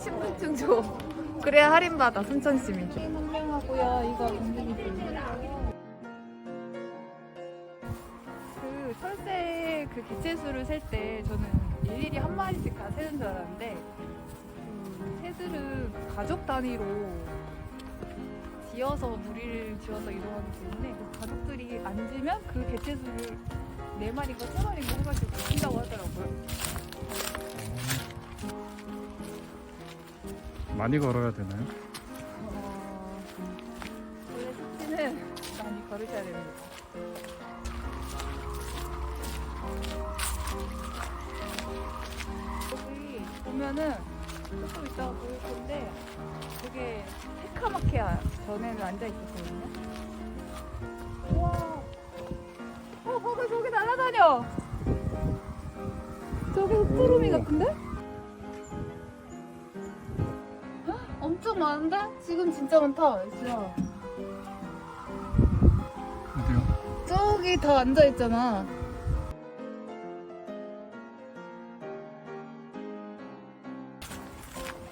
신분증 줘. 그래야 할인 받아, 순천 시민. 선명하고요. 이거 공기기 그 철새 그 개체수를 셀 때 저는 일일이 한 마리씩 다 세는 줄 알았는데 그 새들은 가족 단위로 지어서 무리를 지어서 이동하기 때문에 그 가족들이 앉으면 그 개체수를 네 마리가 세 마리가 해가지고 쓴다고 하더라고요. 많이 걸어야 되나요? 어, 원래 숙지는 많이 걸으셔야 됩니다. 여기 보면은 조금 이따가 보일 건데 되게 새카맣게 전에는 앉아 있었거든요. 우와, 어, 봐봐 저기 날아다녀. 저기 흑구름이 같은데? 많은데? 지금 진짜 많다, 진짜. 어디요? 저기 다 앉아 있잖아.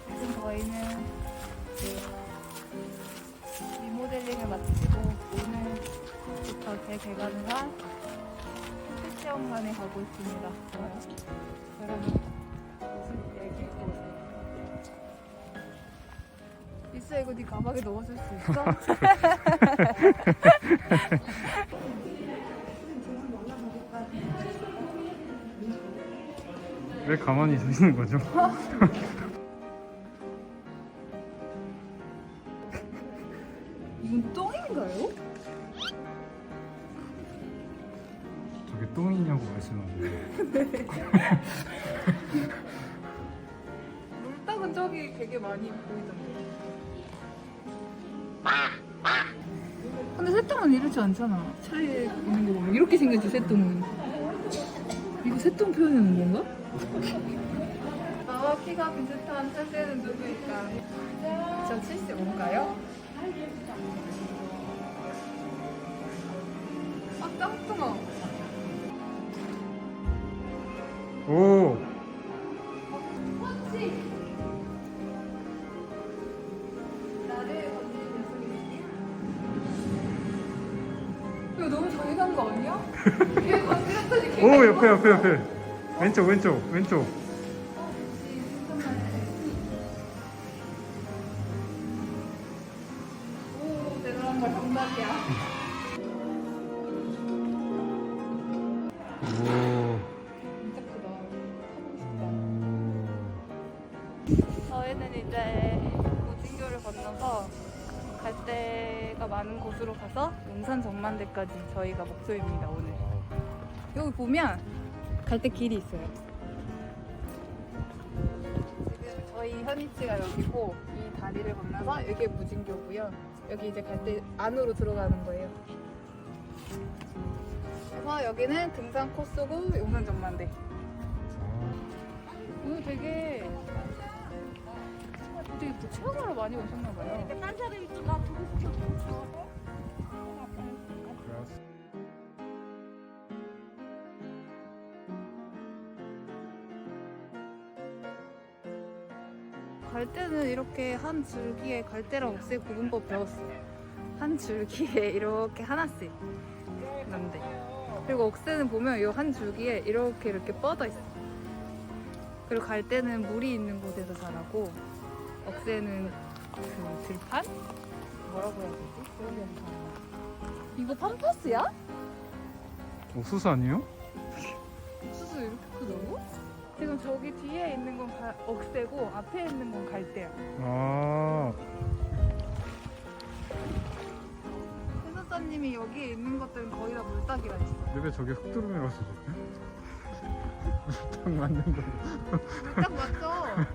지금 저희는 리모델링을 마치고 오늘부터 재개관을 한 체험관에 가고 있습니다. 여러분, 있어 이거 네 가방에 넣어줄 수 있어? 왜 가만히 서 있는 거죠? 이건 똥인가요? 저게 똥이냐고 말씀하는데 물떡은 저기 되게 많이 보이던데. 근데 새똥은 이렇지 않잖아. 차에 있는 거 보면 이렇게 생겼지 새똥은. 이거 새똥 표현하는 건가? 나와 키가 비슷한 철새는 누구일까? 저 75인가요? 아 짱뚱아. 오! 오 이거- 옆에 옆에 옆에 왼쪽 왼쪽 왼쪽 오, 내가 한걸 정답이야. 오 진짜 크다. 오. 저희는 이제 고진교를 건너서 갈대가 많은 곳으로 가서 용산 전망대까지 저희가 목표입니다 오늘. 여기 보면 갈대 길이 있어요. 지금 저희 현이치가 여기고 이 다리를 건너서 여기 무진교고요. 여기 이제 갈대 안으로 들어가는 거예요. 그래서 여기는 등산 코스고 용산 전망대. 오늘 되게 되게 또 체험하러 많이 오셨나 봐요. 딴 사람이 또 나 보고 갈대는 이렇게 한 줄기에 갈대랑 옥새 구분 법 배웠어요. 한 줄기에 이렇게 하나씩 있는데 그리고 옥새는 보면 이 한 줄기에 이렇게 이렇게 뻗어 있어. 그리고 갈대는 물이 있는 곳에서 자라고 억새는 그 들판? 뭐라고 해야 되지? 기억이 안 나. 이거 팜파스야? 옥수수 아니에요? 옥수수 이렇게 크다고? 지금 저기 뒤에 있는 건 가- 억새고 앞에 있는 건 갈대야. 아 해설사님이 여기에 있는 것들은 거의 다 물딱이라 했어. 근데 왜 저게 흑두름이라서 딱 맞는 거 물딱 맞죠?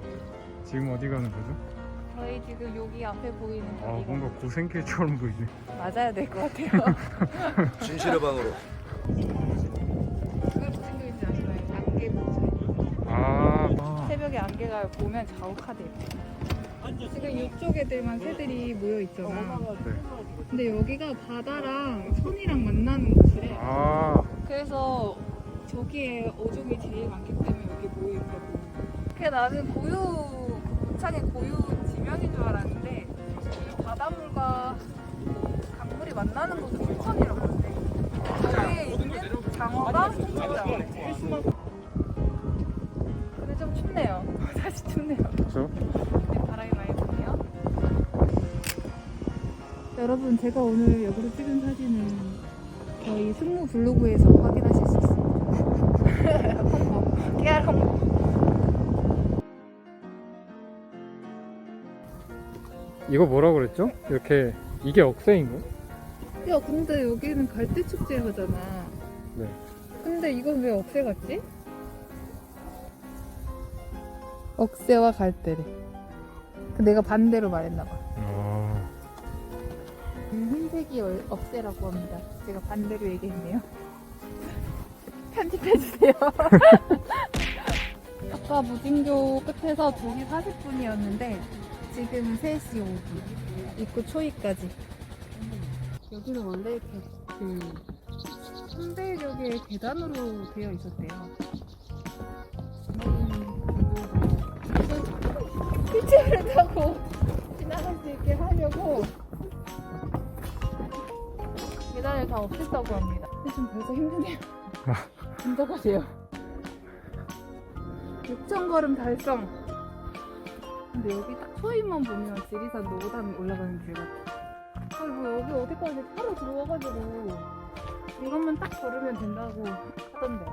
지금 어디 가는 거죠? 저희 지금 여기 앞에 보이는 아 다리가 뭔가 고생길처럼 보이네 맞아야 될 것 같아요. 진실의 방으로 그게 무슨 교인지 아시나요? 안개 보죠. 아, 아. 새벽에 안개가 보면 자욱하대요. 지금 이쪽 애들만 새들이 모여 있잖아. 네. 근데 여기가 바다랑 선이랑 만나는 곳이래. 아 그래서 저기에 어종이 제일 많기 때문에 여기 모여 있다고. 그게 나는 고유 고창의 고유 지명인 줄 알았는데 이 바닷물과 강물이 만나는 곳은 홍천이라고 하는데 여기에 있는 장어가 홍천장어래 근데 좀 춥네요. 사실 춥네요. 그렇죠? 네, 바람이 많이 부네요. 여러분 제가 오늘 여기로 찍은 사진은 저희 승무 블로그에서 확인하실 수 있습니다. 홍보 깨알 홍보 이거 뭐라고 그랬죠? 이렇게 이게 억새인가? 야 근데 여기는 갈대 축제 하잖아 네. 근데 이건 왜 억새 같지? 억새와 갈대래 그 내가 반대로 말했나 봐 아, 음, 흰색이 얼- 억새라고 합니다 제가 반대로 얘기했네요 편집해주세요 아까 무진교 끝에서 2시 40분이었는데 지금 3시 5분. 입구 초입까지. 여기는 원래 이렇게 그 선배역의 계단으로 되어 있었대요. 휠체어를 타고 지나갈 수 있게 하려고 계단을 다 없앴다고 합니다. 근데 좀 벌써 힘드네요. 진짜 가세요. 6천 걸음 달성 근데 여기 딱 초입만 보면 지리산 노단 올라가는 길 같아. 아니 뭐 여기 어디까지 차로 들어와가지고 이것만 딱 걸으면 된다고 하던데.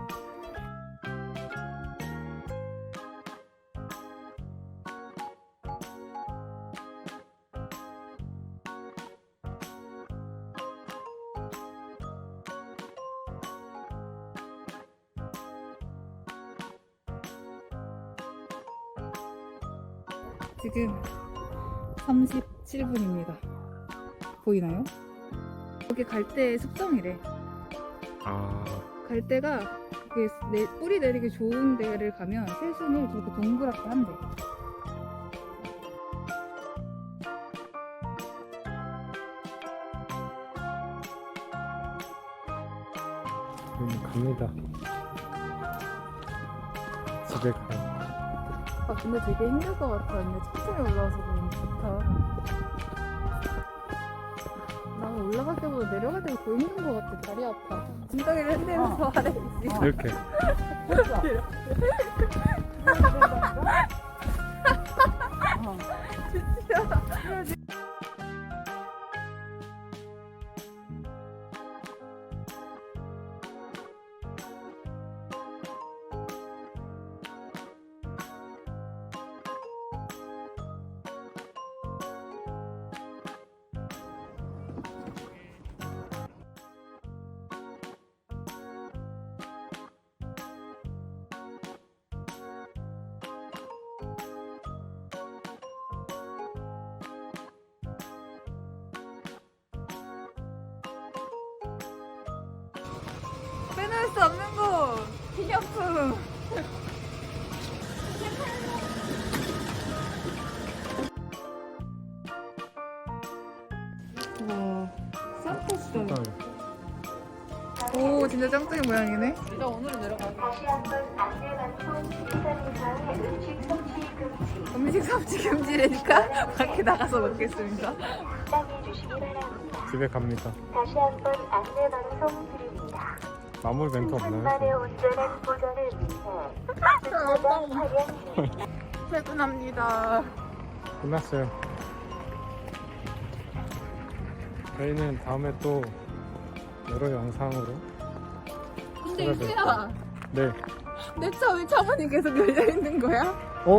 지금 37분입니다. 보이나요? 여기 갈대 습성이래. 아, 갈대가 그게 내, 뿌리 내리기 좋은 데를 가면 새순을 저렇게 동그랗게 한대. 음, 갑니다. 아 근데 되게 힘들 것 같아. 근데 천천히 올라와서 그런지 좋다. 나는 올라갈 때보다 내려갈 때가 더 힘든 것 같아. 다리 아파. 엉덩이를 흔들면서 아래 있지. 이렇게. 빼놓을 수 없는 곳! 기념품! 와, 산타시다. 오, 진짜 짱짱이 모양이네. 진짜 오늘은 내려가. 음식 섭취 금지라니까 밖에 나가서 먹겠습니다. 집에 갑니다. 다시 한번 안내 방송 드립니다. 마무리 멘트 없나요? 온전한 보전을 위해 차량 퇴근합니다. 끝났어요. 저희는 다음에 또 여러 영상으로 근데 그래, 이수야, 네. 내 차 왜 차문이 계속 열려 있는 거야? 어?